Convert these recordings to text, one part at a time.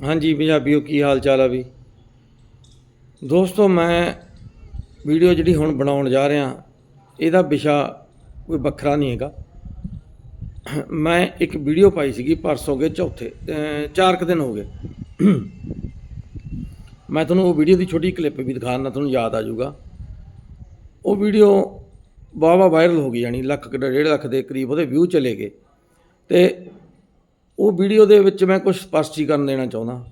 ਹਾਂਜੀ ਪੰਜਾਬੀਓ, ਕੀ ਹਾਲ ਚਾਲ ਆ ਵੀ? ਦੋਸਤੋ, ਮੈਂ ਵੀਡੀਓ ਜਿਹੜੀ ਹੁਣ ਬਣਾਉਣ ਜਾ ਰਿਹਾ, ਇਹਦਾ ਵਿਸ਼ਾ ਕੋਈ ਵੱਖਰਾ ਨਹੀਂ ਹੈਗਾ। ਮੈਂ ਇੱਕ ਵੀਡੀਓ ਪਾਈ ਸੀਗੀ ਪਰਸੋਂ ਗਏ ਚੌਥੇ ਚਾਰ ਕੁ ਦਿਨ ਹੋ ਗਏ। ਮੈਂ ਤੁਹਾਨੂੰ ਉਹ ਵੀਡੀਓ ਦੀ ਛੋਟੀ ਕਲਿੱਪ ਵੀ ਦਿਖਾਉਣਾ, ਤੁਹਾਨੂੰ ਯਾਦ ਆ ਜਾਊਗਾ। ਉਹ ਵੀਡੀਓ ਵਾਹਵਾ ਵਾਇਰਲ ਹੋ ਗਈ, ਯਾਨੀ ਲੱਖ ਡੇਢ ਲੱਖ ਦੇ ਕਰੀਬ ਉਹਦੇ ਵਿਊ ਚਲੇ ਗਏ। ਤੇ ਉਹ ਵੀਡੀਓ ਦੇ ਵਿੱਚ ਮੈਂ ਕੁਝ ਸਪਸ਼ਟੀਕਰਨ ਦੇਣਾ ਚਾਹੁੰਦਾ।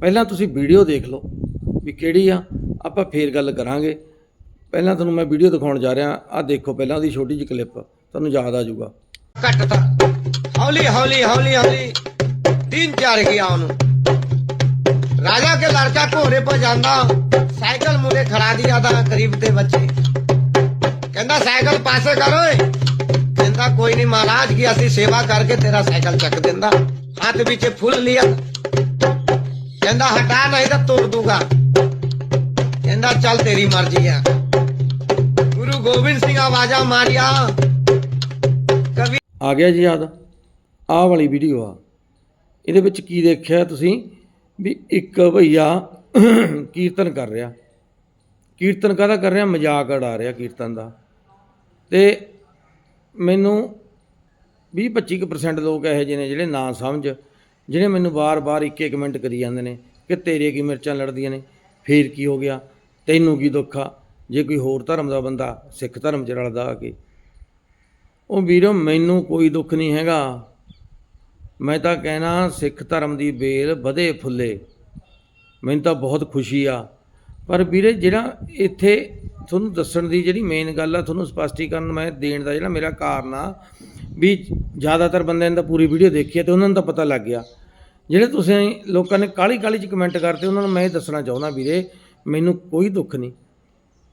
ਪਹਿਲਾਂ ਤੁਸੀਂ ਵੀਡੀਓ ਦੇਖ ਲਓ ਵੀ ਕਿਹੜੀ ਆ, ਆਪਾਂ ਫੇਰ ਗੱਲ ਕਰਾਂਗੇ। ਪਹਿਲਾਂ ਤੁਹਾਨੂੰ ਮੈਂ ਵੀਡੀਓ ਦਿਖਾਉਣ ਜਾ ਰਿਹਾ ਆ ਦੇਖੋ ਪਹਿਲਾਂ ਉਹਦੀ ਛੋਟੀ ਜਿਹੀ ਕਲਿੱਪ ਤੁਹਾਨੂੰ ਯਾਦ ਆ ਜਾਊਗਾ। ਘਟਤਾ ਹੌਲੀ ਹੌਲੀ ਹੌਲੀ ਹੌਲੀ। ਤਿੰਨ ਚਾਰ ਗਿਆ ਉਹਨੂੰ। ਰਾਜਾ ਕੇ ਲੜਕਾ ਘੋੜੇ ਪਰ ਜਾਂਦਾ। ਸਾਈਕਲ ਮੂਰੇ ਖੜਾ ਦਿਆ ਦਾ ਗਰੀਬ ਦੇ ਬੱਚੇ। ਕਹਿੰਦਾ, ਸਾਈਕਲ ਪਾਸੇ ਕਰ ਓਏ ਕਹਿੰਦਾ ਕੋਈ ਨਹੀਂ ਮਹਾਰਾਜ ਕੀ ਅਸੀਂ ਸੇਵਾ ਕਰਕੇ ਤੇਰਾ ਸਾਈਕਲ ਚੱਕ ਦਿੰਦਾ। ਹੱਥ ਵਿੱਚ ਫੁੱਲ ਲਿਆ। ਕਹਿੰਦਾ, ਹਟਾ ਨਹੀਂ ਤਾਂ ਤੋੜ ਦੂਗਾ। ਕਹਿੰਦਾ, ਚੱਲ ਤੇਰੀ ਮਰਜ਼ੀ ਆ। ਗੁਰੂ ਸਿੰਘ, ਆਵਾਜ਼ਾਂ ਮਾਰਿਆ। ਕਵੀ ਆ ਗਿਆ ਜੀ ਯਾਦ। ਆਹ ਵਾਲੀ ਵੀਡੀਓ ਆ। ਇਹਦੇ ਵਿੱਚ ਕੀ ਦੇਖਿਆ ਤੁਸੀਂ? ਵੀ ਇੱਕ ਭਈਆ ਕੀਰਤਨ ਕਰ ਰਿਹਾ। ਕੀਰਤਨ ਕਾਹਦਾ ਕਰ ਰਿਹਾ? ਮਜ਼ਾਕ ਉਡਾ ਰਿਹਾ ਕੀਰਤਨ ਦਾ। ਤੇ ਮੈਨੂੰ 20-25% ਲੋਕ ਇਹੋ ਜਿਹੇ ਨੇ ਜਿਹੜੇ ਨਾ ਸਮਝ ਜਿਹੜੇ ਮੈਨੂੰ ਬਾਰ-ਬਾਰ ਇੱਕ ਇੱਕ ਕਮੈਂਟ ਕਰੀ ਜਾਂਦੇ ਨੇ ਕਿ ਤੇਰੇ ਕੀ ਮਿਰਚਾਂ ਲੜਦੀਆਂ ਨੇ, ਫੇਰ ਕੀ ਹੋ ਗਿਆ, ਤੈਨੂੰ ਕੀ ਦੁੱਖ ਆ? ਜੇ ਕੋਈ ਹੋਰ ਧਰਮ ਦਾ ਬੰਦਾ, ਸਿੱਖ ਧਰਮ 'ਚ ਰਲਦਾ ਆ ਕੇ। ਉਹ ਵੀਰੋ, ਮੈਨੂੰ ਕੋਈ ਦੁੱਖ ਨਹੀਂ ਹੈਗਾ। ਮੈਂ ਤਾਂ ਕਹਿਣਾ, ਸਿੱਖ ਧਰਮ ਦੀ ਬੇਲ ਵਧੇ ਫੁੱਲੇ। ਮੈਨੂੰ ਤਾਂ ਬਹੁਤ ਖੁਸ਼ੀ ਆ। ਪਰ ਵੀਰੇ, ਜਿਹੜਾ ਇੱਥੇ ਤੁਹਾਨੂੰ ਦੱਸਣ ਦੀ ਜਿਹੜੀ ਮੇਨ ਗੱਲ ਆ, ਤੁਹਾਨੂੰ ਸਪਸ਼ਟੀਕਰਨ ਮੈਂ ਦੇਣ ਦਾ ਜਿਹੜਾ ਮੇਰਾ ਕਾਰਨ ਆ, ਵੀ ਜ਼ਿਆਦਾਤਰ ਬੰਦਿਆਂ ਨੇ ਤਾਂ ਪੂਰੀ ਵੀਡੀਓ ਦੇਖੀ ਹੈ ਤੇ ਉਹਨਾਂ ਨੂੰ ਤਾਂ ਪਤਾ ਲੱਗ ਗਿਆ। ਜਿਹੜੇ ਤੁਸੀਂ ਲੋਕਾਂ ਨੇ ਕਾਲੀ ਕਾਲੀ ਚ ਕਮੈਂਟ ਕਰਤੇ ਉਹਨਾਂ ਨੂੰ ਮੈਂ ਇਹ ਦੱਸਣਾ ਚਾਹੁੰਦਾ ਵੀਰੇ, ਮੈਨੂੰ ਕੋਈ ਦੁੱਖ ਨਹੀਂ।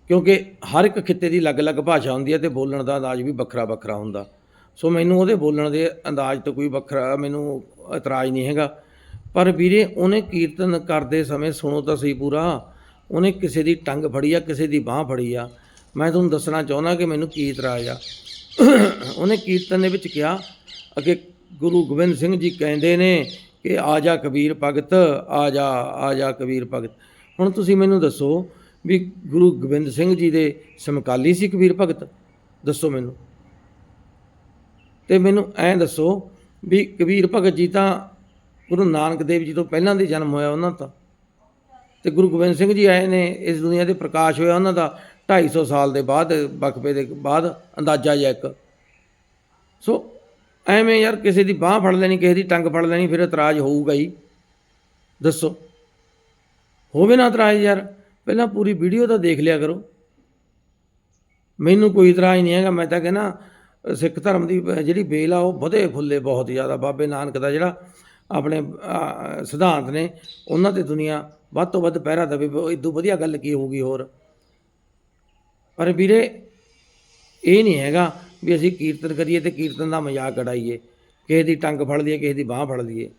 ਕਿਉਂਕਿ ਹਰ ਇੱਕ ਖਿੱਤੇ ਦੀ ਅਲੱਗ-ਅਲੱਗ ਭਾਸ਼ਾ ਹੁੰਦੀ ਹੈ ਤੇ ਬੋਲਣ ਦਾ ਅੰਦਾਜ਼ ਵੀ ਵੱਖਰਾ ਵੱਖਰਾ ਹੁੰਦਾ। ਸੋ ਮੈਨੂੰ ਉਹਦੇ ਬੋਲਣ ਦੇ ਅੰਦਾਜ਼ ਤੋਂ ਕੋਈ ਵੱਖਰਾ ਮੈਨੂੰ ਇਤਰਾਜ਼ ਨਹੀਂ ਹੈਗਾ। ਪਰ ਵੀਰੇ, ਉਹਨੇ ਕੀਰਤਨ ਕਰਦੇ ਸਮੇਂ ਸੁਣੋ ਤਾਂ ਸਹੀ ਪੂਰਾ। ਉਹਨੇ ਕਿਸੇ ਦੀ ਟੰਗ ਫੜੀ ਆ, ਕਿਸੇ ਦੀ ਬਾਹ ਫੜੀ ਆ। ਮੈਂ ਤੁਹਾਨੂੰ ਦੱਸਣਾ ਚਾਹੁੰਦਾ ਕਿ ਮੈਨੂੰ ਕੀ ਇਤਰਾਜ਼ ਆ। ਉਹਨੇ ਕੀਰਤਨ ਦੇ ਵਿੱਚ ਕਿਹਾ ਕਿ ਗੁਰੂ ਗੋਬਿੰਦ ਸਿੰਘ ਜੀ ਕਹਿੰਦੇ ਨੇ ਕਿ ਆ ਜਾ ਕਬੀਰ ਭਗਤ, ਆ ਜਾ ਆ ਜਾ ਕਬੀਰ ਭਗਤ। ਹੁਣ ਤੁਸੀਂ ਮੈਨੂੰ ਦੱਸੋ ਵੀ ਗੁਰੂ ਗੋਬਿੰਦ ਸਿੰਘ ਜੀ ਦੇ ਸਮਕਾਲੀ ਸੀ ਕਬੀਰ ਭਗਤ? ਦੱਸੋ ਮੈਨੂੰ। ਤੇ ਮੈਨੂੰ ਐਂ ਦੱਸੋ ਵੀ ਕਬੀਰ ਭਗਤ ਜੀ ਤਾਂ ਗੁਰੂ ਨਾਨਕ ਦੇਵ ਜੀ ਤੋਂ ਪਹਿਲਾਂ ਦੇ ਜਨਮ ਹੋਇਆ ਉਹਨਾਂ ਦਾ। ਤੇ ਗੁਰੂ ਗੋਬਿੰਦ ਸਿੰਘ ਜੀ ਆਏ ਨੇ, ਇਸ ਦੁਨੀਆ ਤੇ ਪ੍ਰਕਾਸ਼ ਹੋਇਆ ਉਹਨਾਂ ਦਾ 250 ਸਾਲ ਦੇ ਬਾਅਦ, ਵਕਫੇ ਦੇ ਬਾਅਦ ਅੰਦਾਜ਼ਾ ਜਿਹਾ ਇੱਕ। ਸੋ ਐਵੇਂ ਯਾਰ ਕਿਸੇ ਦੀ ਬਾਹ ਫੜ ਲੈਣੀ, ਕਿਸੇ ਦੀ ਟੰਗ ਫੜ ਲੈਣੀ, ਫਿਰ ਇਤਰਾਜ਼ ਹੋਊਗਾ ਹੀ। ਦੱਸੋ। ਹੋਵੇ ਨਾ ਇਤਰਾਜ਼ ਯਾਰ, ਪਹਿਲਾਂ ਪੂਰੀ ਵੀਡੀਓ ਤਾਂ ਦੇਖ ਲਿਆ ਕਰੋ। ਮੈਨੂੰ ਕੋਈ ਇਤਰਾਜ਼ ਨਹੀਂ ਹੈਗਾ, ਮੈਂ ਤਾਂ ਕਹਿੰਦਾ ਸਿੱਖ ਧਰਮ ਦੀ ਜਿਹੜੀ ਬੇਲ ਆ, ਉਹ ਵਧੇ ਫੁੱਲੇ ਬਹੁਤ ਜ਼ਿਆਦਾ, ਬਾਬੇ ਨਾਨਕ ਦਾ ਜਿਹੜਾ ਆਪਣੇ ਸਿਧਾਂਤ ਨੇ ਉਹਨਾਂ ਤੇ ਦੁਨੀਆ ਵੱਧ ਤੋਂ ਵੱਧ ਪਹਿਰਾ ਦੇਵੇ। ਇਦੋਂ ਵਧੀਆ ਗੱਲ ਕੀ ਹੋਊਗੀ ਹੋਰ? ਪਰ ਵੀਰੇ, ਇਹ ਨਹੀਂ ਹੈਗਾ ਵੀ ਅਸੀਂ ਕੀਰਤਨ ਕਰੀਏ ਤੇ ਕੀਰਤਨ ਦਾ ਮਜ਼ਾਕ ਉਡਾਈਏ। ਕਿਸੇ ਦੀ ਟੰਗ ਫੜ ਲਈਏ, ਕਿਸੇ ਦੀ ਬਾਹ ਫੜ ਲਈਏ।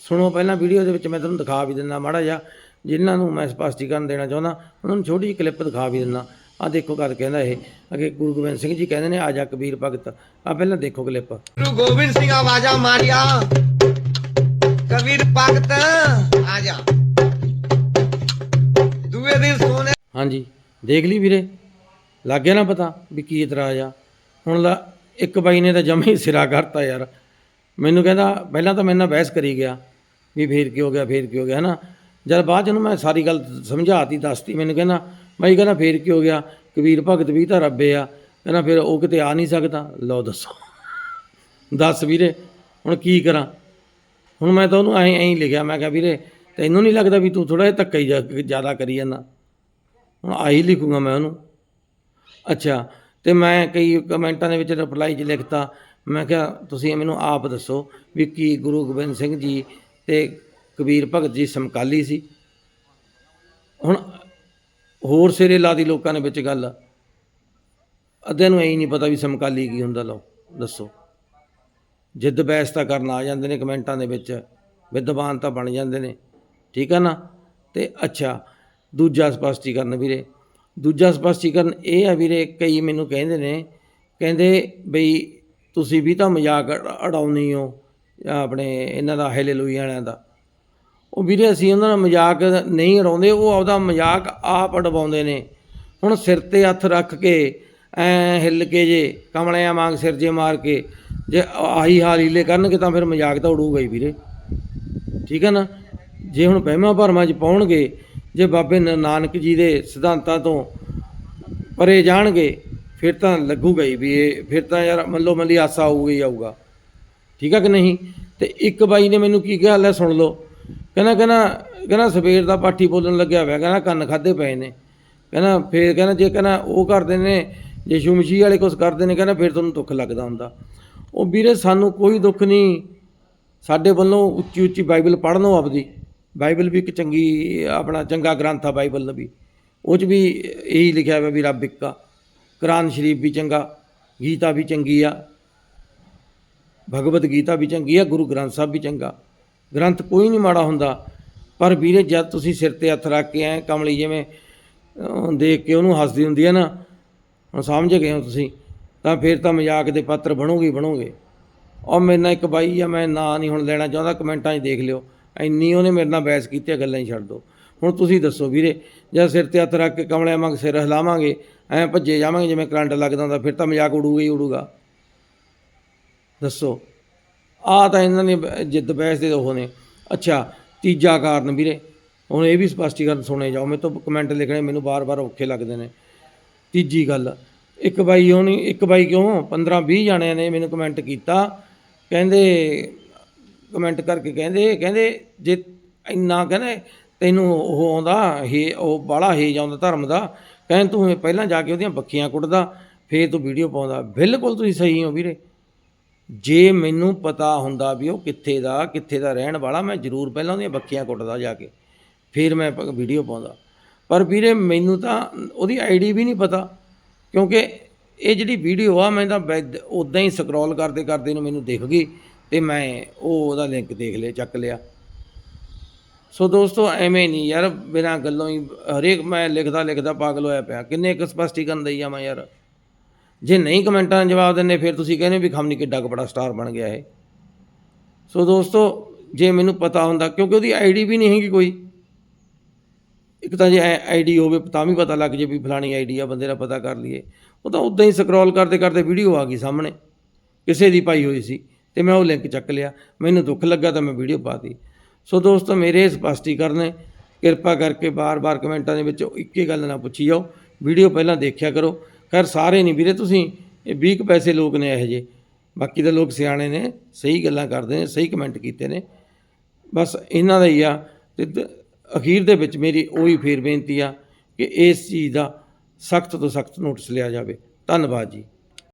ਸੁਣੋ, ਪਹਿਲਾਂ ਵੀਡੀਓ ਦੇ ਵਿੱਚ ਮੈਂ ਤੁਹਾਨੂੰ ਦਿਖਾ ਵੀ ਦਿੰਦਾ ਮਾੜਾ ਜਿਹਾ। ਜਿਨ੍ਹਾਂ ਨੂੰ ਮੈਂ ਸਪਸ਼ਟੀਕਰਨ ਦੇਣਾ ਚਾਹੁੰਦਾ, ਉਹਨਾਂ ਨੂੰ ਛੋਟੀ ਜਿਹੀ ਕਲਿੱਪ ਦਿਖਾ ਵੀ ਦਿੰਦਾ। ਆ ਦੇਖੋ ਕਦ ਕਹਿੰਦਾ ਇਹ। ਅਗੇ ਗੁਰੂ ਗੋਬਿੰਦ ਸਿੰਘ ਜੀ ਕਹਿੰਦੇ ਨੇ, ਆ ਜਾ ਕਬੀਰ ਭਗਤ। ਆ ਪਹਿਲਾਂ ਦੇਖੋ ਕਲਿੱਪ ਗੁਰੂ ਗੋਬਿੰਦ ਸਿੰਘ, ਆਵਾਜ਼ਾਂ ਮਾਰਿਆ। ਕਬੀਰ ਭਗਤ, ਆ ਜਾ। ਦੂਏ ਦਿਨ ਸੋਨੇ ਹਾਂਜੀ, ਦੇਖ ਲਈ ਵੀਰੇ। ਲੱਗ ਗਿਆ ਨਾ ਪਤਾ ਵੀ ਕੀ ਇਤਰਾਜ਼ ਆ। ਹੁਣ ਲਾ, ਇੱਕ ਬਾਈ ਨੇ ਤਾਂ ਜਮਾ ਹੀ ਸਿਰਾ ਕਰਤਾ ਯਾਰ। ਮੈਨੂੰ ਕਹਿੰਦਾ, ਪਹਿਲਾਂ ਤਾਂ ਮੇਰੇ ਨਾਲ ਬਹਿਸ ਕਰੀ ਗਿਆ। ਵੀ ਫੇਰ ਕੀ ਹੋ ਗਿਆ, ਫੇਰ ਕੀ ਹੋ ਗਿਆ, ਹਨਾ? ਜਦ ਬਾਅਦ 'ਚ ਉਹਨੂੰ ਮੈਂ ਸਾਰੀ ਗੱਲ ਸਮਝਾਤੀ, ਦੱਸਤੀ। ਮੈਨੂੰ ਕਹਿੰਦਾ, ਬਾਈ ਕਹਿੰਦਾ, ਫੇਰ ਕੀ ਹੋ ਗਿਆ? ਕਬੀਰ ਭਗਤ ਵੀ ਤਾਂ ਰੱਬੇ ਆ। ਕਹਿੰਦਾ, ਫਿਰ ਉਹ ਕਿਤੇ ਆ ਨਹੀਂ ਸਕਦਾ। ਲਓ ਦੱਸੋ। ਦੱਸ ਵੀਰੇ, ਹੁਣ ਕੀ ਕਰਾਂ? ਹੁਣ ਮੈਂ ਤਾਂ ਉਹਨੂੰ ਐਂ ਐਂ ਲਿਖਿਆ, ਮੈਂ ਕਿਹਾ ਵੀਰੇ ਤੈਨੂੰ ਨਹੀਂ ਲੱਗਦਾ ਵੀ ਤੂੰ ਥੋੜਾ ਜਿਹਾ ਧੱਕਾ ਹੀ ਜ਼ਿਆਦਾ ਕਰੀ ਜਾਂਦਾ? ਹੁਣ ਆਹੀ ਲਿਖੂੰਗਾ ਮੈਂ ਉਹਨੂੰ। ਅੱਛਾ, ਤੇ ਮੈਂ ਕਈ ਕਮੈਂਟਾਂ ਦੇ ਵਿੱਚ ਰਿਪਲਾਈ 'ਚ ਲਿਖਤਾ, ਮੈਂ ਕਿਹਾ ਤੁਸੀਂ ਮੈਨੂੰ ਆਪ ਦੱਸੋ ਵੀ ਕੀ ਗੁਰੂ ਗੋਬਿੰਦ ਸਿੰਘ ਜੀ ਤੇ ਕਬੀਰ ਭਗਤ ਜੀ ਸਮਕਾਲੀ ਸੀ? ਹੁਣ ਹੋਰ ਸਿਰੇ ਲਾ ਦੀ ਲੋਕਾਂ ਦੇ ਵਿੱਚ ਗੱਲ। ਅੱਧਿਆਂ ਨੂੰ ਐਂ ਨਹੀਂ ਪਤਾ ਵੀ ਸਮਕਾਲੀ ਕੀ ਹੁੰਦਾ, ਲਓ, ਦੱਸੋ। ਜਿੱਦ ਬਹਿਸ ਤਾਂ ਕਰਨ ਆ ਜਾਂਦੇ ਨੇ ਕਮੈਂਟਾਂ ਦੇ ਵਿੱਚ, ਵਿਦਵਾਨ ਤਾਂ ਬਣ ਜਾਂਦੇ ਨੇ। ਠੀਕ ਹੈ ਨਾ? ਤੇ ਅੱਛਾ, ਦੂਜਾ ਸਪਸ਼ਟੀਕਰਨ ਵੀਰੇ। ਦੂਜਾ ਸਪਸ਼ਟੀਕਰਨ ਇਹ ਆ ਵੀਰੇ, ਕਈ ਮੈਨੂੰ ਕਹਿੰਦੇ ਨੇ, ਕਹਿੰਦੇ ਬਈ ਤੁਸੀਂ ਵੀ ਤਾਂ ਮਜ਼ਾਕ ਉਡਾਉਣੀ ਹੋ, ਆਪਣੇ ਇਹਨਾਂ ਦਾ, ਹੈਲੇਲੂਇਆ ਵਾਲਿਆਂ ਦਾ। ਉਹ ਵੀਰੇ ਅਸੀਂ ਉਹਨਾਂ ਨਾਲ ਮਜ਼ਾਕ ਨਹੀਂ ਉਡਾਉਂਦੇ ਉਹ ਆਪਦਾ ਮਜ਼ਾਕ ਆਪ ਉਡਵਾਉਂਦੇ ਨੇ। ਹੁਣ ਸਿਰ ਤੇ ਹੱਥ ਰੱਖ ਕੇ, ਐ ਹਿੱਲ ਕੇ ਜੇ, ਕਮਲਿਆਂ ਵਾਂਗ ਸਿਰ ਜੇ ਮਾਰ ਕੇ ਜੇ ਆਹੀ ਹਾਲ ਹੀਲੇ ਕਰਨਗੇ ਤਾਂ ਫਿਰ ਮਜ਼ਾਕ ਤਾਂ ਉਡੂਗਾ ਹੀ ਵੀਰੇ। ਠੀਕ ਹੈ ਨਾ? ਜੇ ਹੁਣ ਵਹਿਮਾਂ ਭਰਮਾਂ 'ਚ ਪਾਉਣਗੇ, ਜੇ ਬਾਬੇ ਨਾਨਕ ਜੀ ਦੇ ਸਿਧਾਂਤਾਂ ਤੋਂ ਪਰੇ ਜਾਣਗੇ, ਫਿਰ ਤਾਂ ਲੱਗੂਗਾ ਹੀ ਵੀ ਇਹ, ਫਿਰ ਤਾਂ ਯਾਰ ਮੱਲੋ ਮੱਲੀ ਆਸਾ ਆਊਗਾ ਹੀ ਆਊਗਾ। ਠੀਕ ਹੈ ਕਿ ਨਹੀਂ? ਤੇ ਇੱਕ ਬਾਈ ਨੇ ਮੈਨੂੰ ਕੀ ਕਿਹਾ, ਲੈ ਸੁਣ ਲਓ। ਕਹਿੰਦਾ ਕਹਿੰਦਾ ਕਹਿੰਦਾ ਸਵੇਰ ਦਾ ਪਾਠੀ ਬੋਲਣ ਲੱਗਿਆ ਹੋਇਆ, ਕਹਿੰਦਾ ਕੰਨ ਖਾਦੇ ਪਏ ਨੇ। ਕਹਿੰਦਾ, ਫੇਰ ਕਹਿੰਦਾ, ਜੇ ਕਹਿੰਦਾ ਉਹ ਕਰਦੇ ਨੇ, ਜੇ ਸ਼ੁਮਸ਼ੀ ਵਾਲੇ ਕੁਝ ਕਰਦੇ ਨੇ, ਕਹਿੰਦਾ ਫਿਰ ਤੁਹਾਨੂੰ ਦੁੱਖ ਲੱਗਦਾ ਹੁੰਦਾ। ਉਹ ਵੀਰੇ ਸਾਨੂੰ ਕੋਈ ਦੁੱਖ ਨਹੀਂ। ਸਾਡੇ ਵੱਲੋਂ ਉੱਚੀ ਉੱਚੀ ਬਾਈਬਲ ਪੜ੍ਹਨੋ ਆਪਦੀ। ਬਾਈਬਲ ਵੀ ਇੱਕ ਚੰਗੀ, ਆਪਣਾ ਚੰਗਾ ਗ੍ਰੰਥ ਆ ਬਾਈਬਲ ਦਾ ਵੀ। ਉਹ 'ਚ ਵੀ ਇਹੀ ਲਿਖਿਆ ਹੋਇਆ ਵੀ ਰੱਬ ਇੱਕ ਕੁਰਾਨ ਸ਼ਰੀਫ ਵੀ ਚੰਗਾ, ਗੀਤਾ ਵੀ ਚੰਗੀ ਆ। ਭਗਵਤ ਗੀਤਾ ਵੀ ਚੰਗੀ ਆ, ਗੁਰੂ ਗ੍ਰੰਥ ਸਾਹਿਬ ਵੀ ਚੰਗਾ। ਗ੍ਰੰਥ ਕੋਈ ਨਹੀਂ ਮਾੜਾ ਹੁੰਦਾ। ਪਰ ਵੀਰੇ ਜਦ ਤੁਸੀਂ ਸਿਰ ਤੇ ਹੱਥ ਰੱਖ ਕੇ ਐ ਕਮਲੀ ਜਿਵੇਂ ਦੇਖ ਕੇ ਉਹਨੂੰ ਹੱਸਦੀ ਹੁੰਦੀ ਹੈ ਨਾ, ਹੁਣ ਸਮਝ ਗਏ ਹੋ ਤੁਸੀਂ। ਤਾਂ ਫਿਰ ਤਾਂ ਮਜ਼ਾਕ ਦੇ ਪਾਤਰ ਬਣੋਗੇ ਹੀ ਬਣੋਗੇ। ਔਰ ਮੇਰੇ ਨਾਲ ਇੱਕ ਬਾਈ ਆ, ਮੈਂ ਨਾਂ ਨਹੀਂ ਹੁਣ ਲੈਣਾ ਚਾਹੁੰਦਾ, ਕਮੈਂਟਾਂ 'ਚ ਦੇਖ ਲਿਓ। ਇੰਨੀ ਉਹਨੇ ਮੇਰੇ ਨਾਲ ਬਹਿਸ ਕੀਤੀ ਗੱਲਾਂ ਹੀ ਛੱਡ ਦਿਓ। ਹੁਣ ਤੁਸੀਂ ਦੱਸੋ ਵੀਰੇ, ਜਾਂ ਸਿਰ ਤੇ ਹੱਥ ਰੱਖ ਕੇ ਕਮਲਿਆਂ ਵਾਂਗ ਸਿਰ ਹਿਲਾਵਾਂਗੇ, ਐਂ ਭੱਜੇ ਜਾਵਾਂਗੇ ਜਿਵੇਂ ਕਰੰਟ ਲੱਗਦਾ ਹੁੰਦਾ, ਫਿਰ ਤਾਂ ਮਜ਼ਾਕ ਉਡੂਗਾ ਹੀ ਉਡੂਗਾ। ਦੱਸੋ। ਆ ਤਾਂ ਇਹਨਾਂ ਨੇ ਜਿੱਦ ਬਹਿਸ ਦੇ ਉਹ ਨੇ। ਅੱਛਾ, ਤੀਜਾ ਕਾਰਨ ਵੀਰੇ, ਹੁਣ ਇਹ ਵੀ ਸਪਸ਼ਟੀਕਰਨ ਸੁਣੇ ਜਾਓ। ਮੇਰੇ ਤੋਂ ਕਮੈਂਟ ਲਿਖਣੇ ਮੈਨੂੰ ਬਾਰ-ਬਾਰ ਔਖੇ ਲੱਗਦੇ ਨੇ। ਤੀਜੀ ਗੱਲ ਇੱਕ ਬਾਈ ਹੋਣੀ, ਇੱਕ ਬਾਈ ਕਿਉਂ? 15 20 ਜਣਿਆਂ ਨੇ ਮੈਨੂੰ ਕਮੈਂਟ ਕੀਤਾ। ਕਹਿੰਦੇ ਕਮੈਂਟ ਕਰਕੇ ਕਹਿੰਦੇ ਕਹਿੰਦੇ, ਜੇ ਇੰਨਾ ਕਹਿੰਦੇ, ਤੈਨੂੰ ਉਹ ਆਉਂਦਾ, ਹੇ, ਉਹ ਬਾਲਾ ਹੇਜ ਆਉਂਦਾ ਧਰਮ ਦਾ, ਕਹਿੰਦੇ ਤੂੰ ਪਹਿਲਾਂ ਜਾ ਕੇ ਉਹਦੀਆਂ ਬੱਖੀਆਂ ਕੁੱਟਦਾ, ਫੇਰ ਤੂੰ ਵੀਡੀਓ ਪਾਉਂਦਾ। ਬਿਲਕੁਲ ਤੁਸੀਂ ਸਹੀ ਹੋ ਵੀਰੇ। ਜੇ ਮੈਨੂੰ ਪਤਾ ਹੁੰਦਾ ਵੀ ਉਹ ਕਿੱਥੇ ਦਾ ਕਿੱਥੇ ਦਾ ਰਹਿਣ ਵਾਲਾ, ਮੈਂ ਜ਼ਰੂਰ ਪਹਿਲਾਂ ਉਹਦੀਆਂ ਬੱਕੀਆਂ ਕੁੱਟਦਾ ਜਾ ਕੇ। ਫਿਰ ਮੈਂ ਵੀਡੀਓ ਪਾਉਂਦਾ। ਪਰ ਵੀਰੇ ਮੈਨੂੰ ਤਾਂ ਉਹਦੀ ਆਈਡੀ ਵੀ ਨਹੀਂ ਪਤਾ। ਕਿਉਂਕਿ ਇਹ ਜਿਹੜੀ ਵੀਡੀਓ ਆ, ਮੈਂ ਤਾਂ ਉਦਾਂ ਹੀ ਸਕਰੋਲ ਕਰਦੇ ਕਰਦੇ ਨੂੰ ਮੈਨੂੰ ਦਿਖ ਗਈ ਤੇ ਮੈਂ ਉਹ ਉਹਦਾ ਲਿੰਕ ਦੇਖ ਲਿਆ, ਚੱਕ ਲਿਆ। ਸੋ ਦੋਸਤੋ, ਐਵੇਂ ਨਹੀਂ ਯਾਰ, ਬਿਨਾਂ ਗੱਲੋਂ ਹੀ, ਹਰੇਕ ਮੈਂ ਲਿਖਦਾ ਲਿਖਦਾ ਪਾਗਲ ਹੋਇਆ ਪਿਆ। ਕਿੰਨੇ ਕੁ ਸਪਸ਼ਟੀਕਰਨ ਦਈ ਜਾਵਾਂ ਯਾਰ। ਜੇ ਨਹੀਂ ਕਮੈਂਟਾਂ ਦਾ ਜਵਾਬ ਦਿੰਦੇ, ਫਿਰ ਤੁਸੀਂ ਕਹਿੰਦੇ ਵੀ ਖਮਨੀ ਕਿੱਡਾ ਕੁ ਬੜਾ ਸਟਾਰ ਬਣ ਗਿਆ ਇਹ। ਸੋ ਦੋਸਤੋ, ਜੇ ਮੈਨੂੰ ਪਤਾ ਹੁੰਦਾ, ਕਿਉਂਕਿ ਉਹਦੀ ਆਈਡੀ ਵੀ ਨਹੀਂ ਹੈਗੀ ਕੋਈ। ਇੱਕ ਤਾਂ ਜੇ ਆਈਡੀ ਹੋਵੇ ਤਾਂ ਵੀ ਪਤਾ ਲੱਗ ਜੇ ਵੀ ਫਲਾਣੀ ਆਈਡੀ ਆ, ਬੰਦੇ ਦਾ ਪਤਾ ਕਰ ਲਈਏ। ਉਹ ਤਾਂ ਉਦਾਂ ਹੀ ਸਕਰੋਲ ਕਰਦੇ ਕਰਦੇ ਵੀਡੀਓ ਆ ਗਈ ਸਾਹਮਣੇ। ਕਿਸੇ ਦੀ ਪਾਈ ਹੋਈ ਸੀ ਤੇ ਮੈਂ ਉਹ ਲਿੰਕ ਚੱਕ ਲਿਆ। ਮੈਨੂੰ ਦੁੱਖ ਲੱਗਾ ਤਾਂ ਮੈਂ ਵੀਡੀਓ ਪਾਤੀ ਸੋ ਦੋਸਤੋ, ਮੇਰੇ ਸਪਸ਼ਟੀਕਰਨ ਨੇ ਕਿਰਪਾ ਕਰਕੇ ਬਾਰ-ਬਾਰ ਕਮੈਂਟਾਂ ਦੇ ਵਿੱਚ ਇੱਕ ਗੱਲ ਨਾ ਪੁੱਛੀ ਜਾਓ। ਵੀਡੀਓ ਪਹਿਲਾਂ ਦੇਖਿਆ ਕਰੋ। ਖੈਰ, ਸਾਰੇ ਨਹੀਂ ਵੀਰੇ, ਤੁਸੀਂ ਇਹ 20 ਕੁ ਪੈਸੇ ਲੋਕ ਨੇ ਇਹੋ ਜਿਹੇ। ਬਾਕੀ ਦੇ ਲੋਕ ਸਿਆਣੇ ਨੇ, ਸਹੀ ਗੱਲਾਂ ਕਰਦੇ ਨੇ, ਸਹੀ ਕਮੈਂਟ ਕੀਤੇ ਨੇ। ਬਸ ਇਹਨਾਂ ਦਾ ਹੀ ਆ। ਤੇ ਅਖੀਰ ਦੇ ਵਿੱਚ ਮੇਰੀ ਉਹੀ ਫੇਰ ਬੇਨਤੀ ਆ ਕਿ ਇਸ ਚੀਜ਼ ਦਾ ਸਖਤ ਤੋਂ ਸਖਤ ਨੋਟਿਸ ਲਿਆ ਜਾਵੇ। ਧੰਨਵਾਦ ਜੀ।